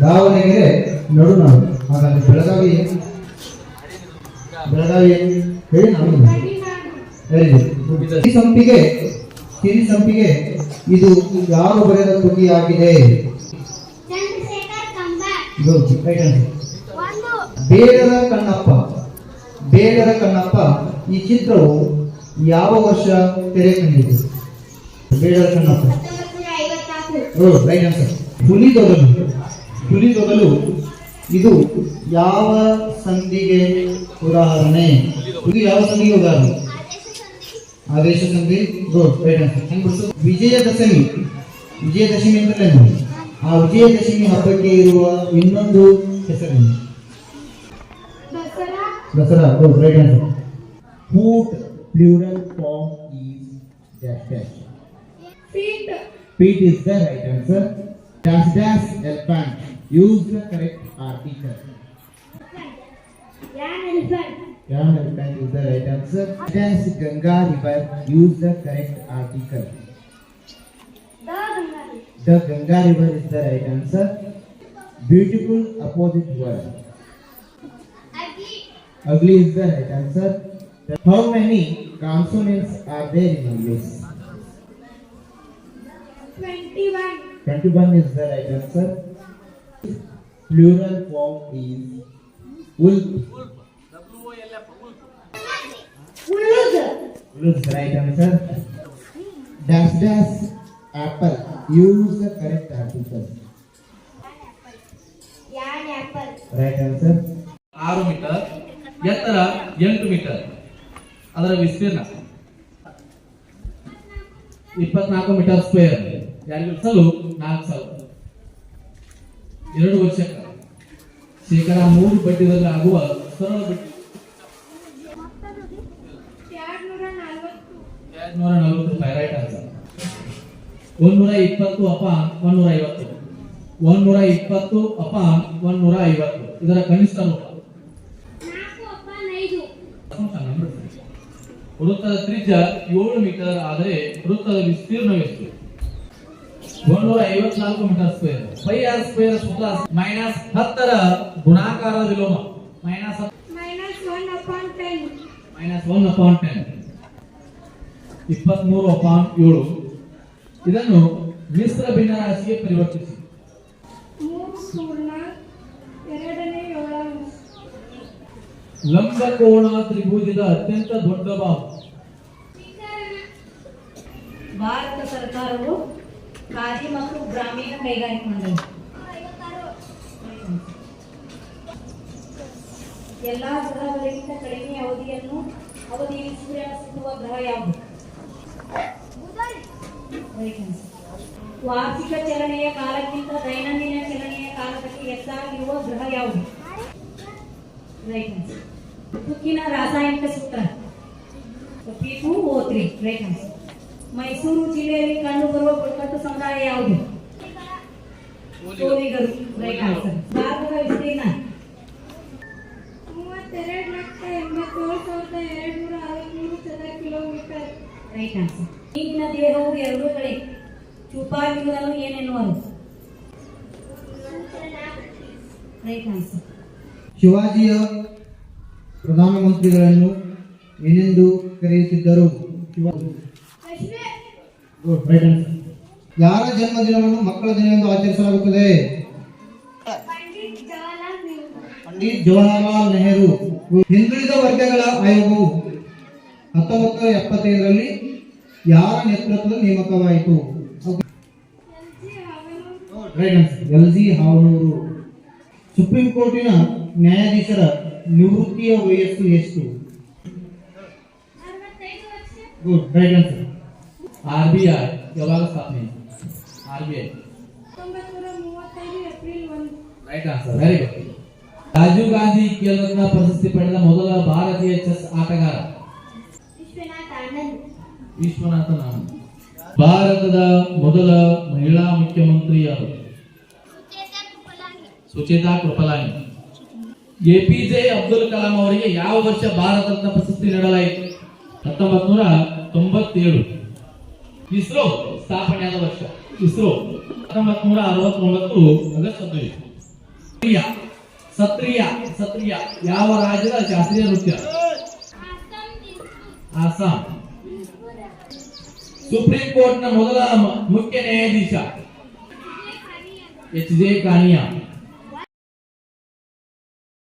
ದಾವಣಗೆರೆ ನಡುನಾಡು ಹಾಗಾದ್ರೆ ಬೆಳಗಾವಿ? ಬೆಳಗಾವಿ? ಹೇಳಿ ನಾನು ವೆರಿ ಗುಡ್ ಸಿರಿ ಸಂಪಿಗೆ ಸಿರಿ ಸಂಪಿಗೆ ಇದು ಯಾರು ಬರೆದ ಕೃತಿಯಾಗಿದೆ ಬೇಡರ ಕಣ್ಣಪ್ಪ. ಬೇಡರ ಕಣ್ಣಪ್ಪ. ಈ ಚಿತ್ರವು ಯಾವ ವರ್ಷ ತೆರೆ ಕಂಡಿದೆ? ಬೇಡರ ಕಣ್ಣಪ್ಪ. ರೈಟ್ ಆನ್ಸರ್ ಹುಲಿ ತೊಗಲು ತೊಗಲು ಇದು ಯಾವ ಸಂಧಿಗೆ ಉದಾಹರಣೆ? ಇದು ಯಾವ ಸಂಧಿಗೆ ಉದಾಹರಣೆ? ಆದೇಶ ಸಂಧಿ ಗುಡ್ ರೈಟ್ ಆನ್ಸರ್ ಹೆಂಗ್ ವಿಜಯದಶಮಿ. ವಿಜಯದಶಮಿ ಅಂತಲೇ ಆ ವಿಜಯದಶಮಿ ಹಬ್ಬಕ್ಕೆ ಇರುವ ಇನ್ನೊಂದು ಹೆಸರೇನು? Dasara. Good right answer foot plural form is dash dash feet is the right answer. Dash dash elephant. Use the correct article. Yan elephant. Yan elephant is the right answer. Dash Ganga river. Use the correct article. The Ganga river. The Ganga river is the right answer. Beautiful opposite word. Ugly. Ugly is the right answer. How many consonants are there in English? 21. 21 is the right answer. Plural form is wolf. Wolf is the right answer. Dash dash apple. Use the correct article. ಯಾನ್ apple. Right answer. ಆರು metre ಎತ್ತರ ಎಂಟು metre ಅದರ ವಿಸ್ತೀರ್ಣ ಇಪ್ಪತ್ನಾಲ್ಕು metre square ಎರಡು ಸಲು ನಾಲ್ಕು ಸಾವಿರ. ಎರಡು ಕಾಲ. ಶೇಕಡ ಮೂರು ಬಡ್ಡಿದಲ್ಲಿ ಆಗುವ ಸರಳ ಬಡ್ಡಿ. ಎರಡ್ನೂರ ನಲವತ್ತು ರೂಪಾಯಿ ರೈಟ್ ಆನ್ಸರ್ ಇಪ್ಪತ್ತು, ಅಪ ಒಂದೂರ ಐವತ್ತು. ಒಂದೂರ ಇಪ್ಪತ್ತು ಅಪಾನ್ ಒಂದೂರ ಐವತ್ತು. ಇದರ ಕನಿಷ್ಠ ರೂಪ. ವೃತ್ತದ ತ್ರಿಜ್ಯ ಏಳು ಮೀಟರ್, ಆದರೆ ವೃತ್ತದ ವಿಸ್ತೀರ್ಣವೆಷ್ಟು ಒಂದೂರ ಐವತ್ನಾಲ್ಕು metre square pi r square ಸುತ್ತ ಮೈನಸ್ ಹತ್ತರ ಗುಣಾಕಾರ ವಿಲೋಮ. Minus minus one upon ten ಇಪ್ಪತ್ಮೂರು ಅಪಾನ್ ಏಳು. ಇದನ್ನು ಮಿಶ್ರ ಭಿನ್ನರಾಶಿಗೆ ಪರಿವರ್ತಿಸಿ. ಲಂಬಕೋಣ ತ್ರಿಭುಜದ ಅತ್ಯಂತ ದೊಡ್ಡ ಬಾಹು ಭಾರತ ಸರ್ಕಾರವು ಖಾದಿ ಮತ್ತು ಗ್ರಾಮೀಣ ಕೈಗಾರಿಕೆ ಮಂಡಳಿ ಎಲ್ಲಾ ಗ್ರಹಗಳಿಗಿಂತ ಕಡಿಮೆ ಅವಧಿಯನ್ನು ಅವಧಿಯಲ್ಲಿ ಸೂರ್ಯ ಸಿಗುವ ಗ್ರಹ ಯಾವುದು? ವಾರ್ಷಿಕ ಚಲನೆಯ ಕಾಲಕ್ಕಿಂತ ದೈನಂದಿನ ಚಲನೆಯ ಕಾಲದಲ್ಲಿ ಹೆಚ್ಚಾಗಿರುವ ಗ್ರಹ ಯಾವುದು? ತುಕ್ಕಿನ ರಾಸಾಯನಿಕ ಸೂತ್ರ. ಮೈಸೂರು ಜಿಲ್ಲೆಯಲ್ಲಿ ಕಂಡುಬರುವ ಬುಡಕಟ್ಟು ಯಾವುದು ಕೋಲಿಗರು ರೈಟ್ ಆನ್ಸರ್ ಭಾರತದ ವಿಸ್ತೀರ್ಣ ಮೂವತ್ತೆರಡು ಲಕ್ಷ ಎಂಬತ್ತೇಳು ಸಾವಿರದ ಎರಡ್ನೂರ ಅರವತ್ಮೂರು ಚದರ ಕಿಲೋಮೀಟರ್. ರೈಟ್ ಆನ್ಸರ್ ದೇಹವು ಎರಡು ಕಡೆ. ಚೂಪಾಗಿರುವುದನ್ನು ಏನೆನ್ನುವರು? ರೈಟ್ ಆನ್ಸರ್ ಶಿವಾಜಿಯ ಪ್ರಧಾನಮಂತ್ರಿಗಳನ್ನು ಏನೆಂದು ಕರೆಯುತ್ತಿದ್ದರು? ಶಿವಾಜಿ. ಗುಡ್ ರೈಟ್ ಆನ್ಸರ್ ಯಾರ ಜನ್ಮದಿನವನ್ನು ಮಕ್ಕಳ ದಿನ ಎಂದು ಆಚರಿಸಲಾಗುತ್ತದೆ? ಪಂಡಿತ್ ಜವಾಹರ್ಲಾಲ್ ನೆಹರು. ಹಿಂದುಳಿದ ವರ್ಗಗಳ ಆಯೋಗವು ಹತ್ತೊಂಬತ್ತು ನೂರ ಎಪ್ಪತ್ತೈದರಲ್ಲಿ ಯಾರ ನೇತೃತ್ವದ ನೇಮಕವಾಯಿತು? L G Havanur. ಸುಪ್ರೀಂ ಕೋರ್ಟಿನ ನ್ಯಾಯಾಧೀಶರ ನಿವೃತ್ತಿಯ ವಯಸ್ಸು ಎಷ್ಟು? Good right answer R B I ಯಾವಾಗ ಸ್ಥಾಪನೆ ಆರ್ ಬಿ ಐ ಹತ್ತೊಂಬತ್ತು ನೂರ ಮೂವತ್ತೈದು ಏಪ್ರಿಲ್ ಒಂದು right answer very good Rajiv Gandhi Khel Ratna ಪ್ರಶಸ್ತಿ ಪಡೆದ ಮೊದಲ ಭಾರತೀಯ ಚೆಸ್ ಆಟಗಾರ. ವಿಶ್ವನಾಥ ಆನಂದ್ ಭಾರತದ ಮೊದಲ ಮಹಿಳಾ ಮುಖ್ಯಮಂತ್ರಿ ಯಾರು? ಸುಚೇತಾ ಕೃಪಲಾನಿ. ಸುಚೇತಾ ಕೃಪಲಾನಿ ಎಪಿಜೆ ಅಬ್ದುಲ್ ಕಲಾಂ ಅವರಿಗೆ ಯಾವ ವರ್ಷ ಭಾರತ ರತ್ನ ಪ್ರಶಸ್ತಿ ನೀಡಲಾಯಿತು? ಹತ್ತೊಂಬತ್ ನೂರ ತೊಂಬತ್ತೇಳು. ಇಸ್ರೋ ಸ್ಥಾಪನೆಯಾದ ವರ್ಷ. ಇಸ್ರೋ ಹತ್ತೊಂಬತ್ ನೂರ ಅರವತ್ತೊಂಬತ್ತು ಆಗಸ್ಟ್ ಸತ್ರಿಯ ಸತ್ರಿಯ ಯಾವ ರಾಜ್ಯದ ಶಾಸ್ತ್ರೀಯ ನೃತ್ಯ? ಆಸಾಂ. ಸುಪ್ರೀಂ ಕೋರ್ಟ್ನ ಮೊದಲ ಮುಖ್ಯ ನ್ಯಾಯಾಧೀಶ ಎಚ್ ಜೆ ಕಾನಿಯಾ